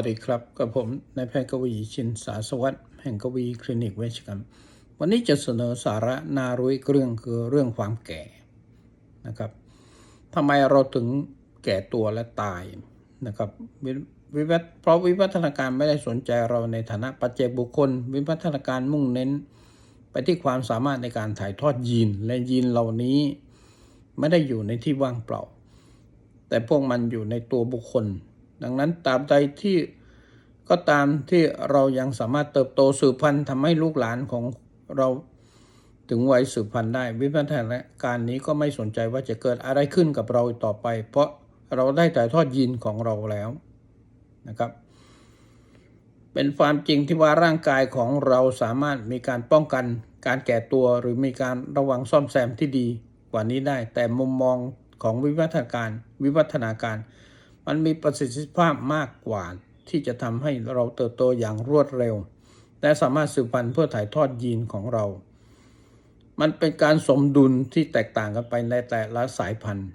วัสดีครับกับผมนายแพทย์กวีชินสาสวัสดิ์แห่งกวีคลินิกเวชกรรม วันนี้จะเสนอสาระนารู้อีกเรื่องคือเรื่องความแก่นะครับทำไมเราถึงแก่ตัวและตายนะครับววิวัฒเพราะวิวัฒนาการไม่ได้สนใจเราในฐานะปัจเจกบุคคล วิวัฒนาการมุ่งเน้น ไปที่ความสามารถในการถ่ายทอดยีนและยีนเหล่านี้ไม่ได้อยู่ในที่ว่างเปล่า แต่พวกมันอยู่ในตัวบุคคล ดังนั้นตาบใดที่ก็ตามที่เรายังสามารถเติบโตสืบพันธุ์ทำให้ลูกหลานของเราถึงวัยสืบพันธุ์ได้ วิวัฒนาการนี้ก็ไม่สนใจว่าจะเกิดอะไรขึ้นกับเราต่อไป เพราะเราได้ถ่ายทอดยีนของเราแล้วนะครับ เป็นความจริงที่ว่าร่างกายของเราสามารถมีการป้องกันการแก่ตัวหรือมีการระวังซ่อมแซมที่ดีกว่านี้ได้ แต่มุมมองของวิวัฒนาการ วิวัฒนาการ มันมีประสิทธิภาพมากกว่า ที่จะทำให้เราเติบโตอย่างรวดเร็ว และสามารถสืบพันธุ์เพื่อถ่ายทอดยีนของเรา มันเป็นการสมดุลที่แตกต่างกันไปในแต่ละสายพันธุ์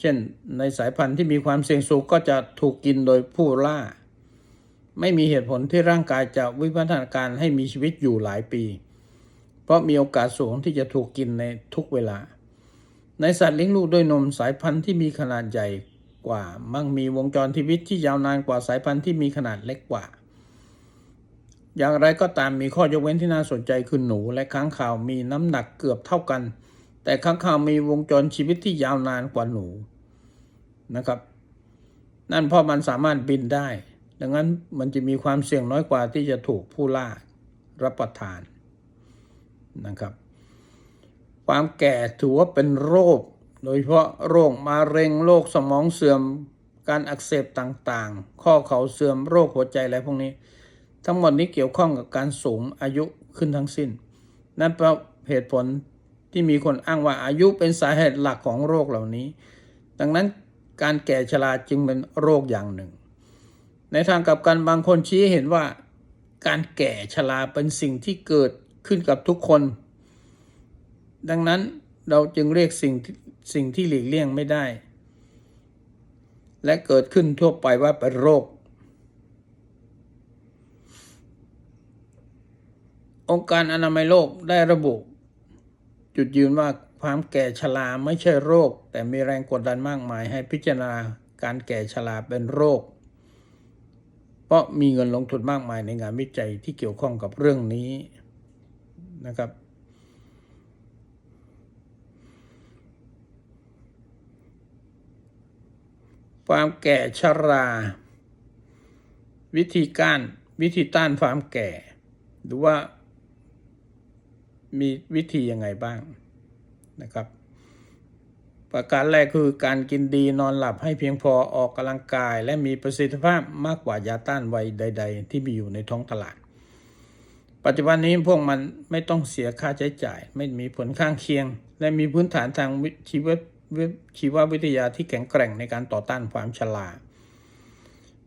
เช่น ในสายพันธุ์ที่มีความเสี่ยงสูงก็จะถูกกินโดยผู้ล่า ไม่มีเหตุผลที่ร่างกายจะวิวัฒนาการให้มีชีวิตอยู่หลายปี เพราะมีโอกาสสูงที่จะถูกกินในทุกเวลาในสัตว์เลี้ยงลูกด้วยนมสายพันธุ์ที่มีขนาดใหญ่ กว่า มั่งมีวงจรชีวิตที่ยาวนานกว่าสายพันธุ์ที่มีขนาดเล็กกว่า อย่างไรก็ตามมีข้อยกเว้นที่น่าสนใจคือหนูและค้างคาวมีน้ำหนักเกือบเท่ากัน แต่ค้างคาวมีวงจรชีวิตที่ยาวนานกว่าหนูนะครับ นั่นเพราะมันสามารถบินได้ ดังนั้นมันจะมีความเสี่ยงน้อยกว่าที่จะถูกผู้ล่ารับประทานนะครับ ความแก่ถือว่าเป็นโรค โดยเฉพาะโรคมะเร็งโรคสมองเสื่อมการอักเสบต่างๆ ข้อเข่าเสื่อมโรคหัวใจอะไรพวกนี้ ทั้งหมดนี้เกี่ยวข้องกับการสูงอายุขึ้นทั้งสิ้น นั่นเป็นเหตุผลที่มีคนอ้างว่าอายุเป็นสาเหตุหลักของโรคเหล่านี้ ดังนั้นการแก่ชราจึงเป็นโรคอย่างหนึ่ง ในทางกลับกันบางคนชี้เห็นว่าการแก่ชราเป็นสิ่งที่เกิดขึ้นกับทุกคน ดังนั้นเราจึงเรียกสิ่ง สิ่งที่หลีกเลี่ยงไม่ได้ และเกิดขึ้นทั่วไปว่าเป็นโรค องค์การอนามัยโลกได้ระบุ จุดยืนว่าความแก่ชราไม่ใช่โรค แต่มีแรงกดดันมากมายให้พิจารณาการแก่ชราเป็นโรค เพราะมีเงินลงทุนมากมายในงานวิจัยที่เกี่ยวข้องกับเรื่องนี้นะครับ ความแก่ชรา วิธีการวิธีต้านความแก่ หรือว่ามีวิธียังไงบ้างนะครับ ประการแรกคือการกินดีนอนหลับให้เพียงพอออกกำลังกาย และมีประสิทธิภาพมากกว่ายาต้านไวใด ๆ ที่มีอยู่ในท้องตลาด ปัจจุบันนี้พวกมันไม่ต้องเสียค่าใช้จ่าย ไม่มีผลข้างเคียง และมีพื้นฐานทางชีว ชีววิทยาที่แข็งแกร่งในการต่อต้านความชรา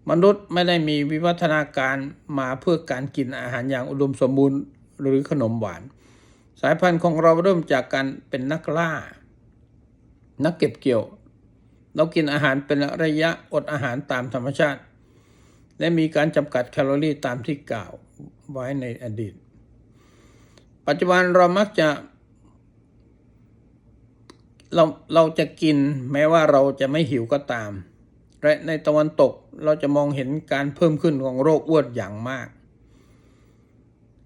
มนุษย์ไม่ได้มีวิวัฒนาการมาเพื่อการกินอาหารอย่างอุดมสมบูรณ์หรือขนมหวาน สายพันธุ์ของเราเริ่มจากการเป็นนักล่า นักเก็บเกี่ยว เรากินอาหารเป็นระยะอดอาหารตามธรรมชาติ และมีการจำกัดแคลอรี่ตามที่กล่าวไว้ในอดีต ปัจจุบันเรามักจะ เราเราจะกินแม้ว่าเราจะไม่หิวก็ตาม และในตะวันตกเราจะมองเห็นการเพิ่มขึ้นของโรคอ้วนอย่างมาก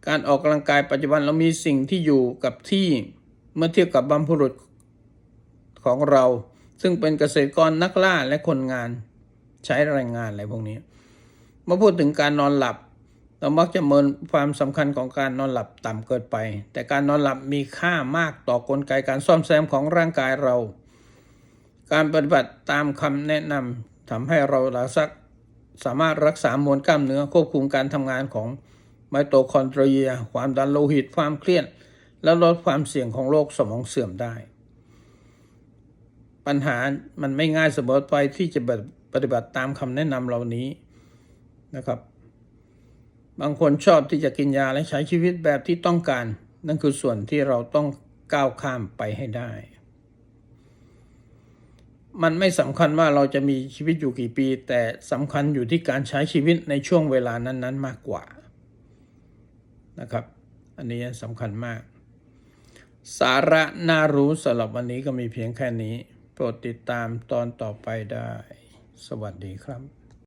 การออกกำลังกายปัจจุบันเรามีสิ่งที่อยู่กับที่เมื่อเทียบกับบรรพบุรุษของเรา ซึ่งเป็นเกษตรกรนักล่าและคนงานใช้แรงงานอะไรพวกนี้มื่อพูดถึงการนอนหลับ เรามักจะเมินความสำคัญของการนอนหลับต่ำเกินไป แต่การนอนหลับมีค่ามากต่อกลไกการซ่อมแซมของร่างกายเรา การปฏิบัติตามคำแนะนำทำให้เราลาสักสามารถรักษามวลกล้ามเนื้อควบคุมการทำงานของไมโตคอนเดรีย ความดันโลหิตความเครียด และลดความเสี่ยงของโรคสมองเสื่อมได้ ปัญหามันไม่ง่ายเสมอไปที่จะปฏิบัติตามคำแนะนำเหล่านี้นะครับ บางคนชอบที่จะกินยาและใช้ชีวิตแบบที่ต้องการ นั่นคือส่วนที่เราต้องก้าวข้ามไปให้ได้ มันไม่สำคัญว่าเราจะมีชีวิตอยู่กี่ปี แต่สำคัญอยู่ที่การใช้ชีวิตในช่วงเวลานั้น ๆ มากกว่านะครับ อันนี้สำคัญมาก สาระน่ารู้สำหรับวันนี้ก็มีเพียงแค่นี้ โปรดติดตามตอนต่อไปได้ สวัสดีครับ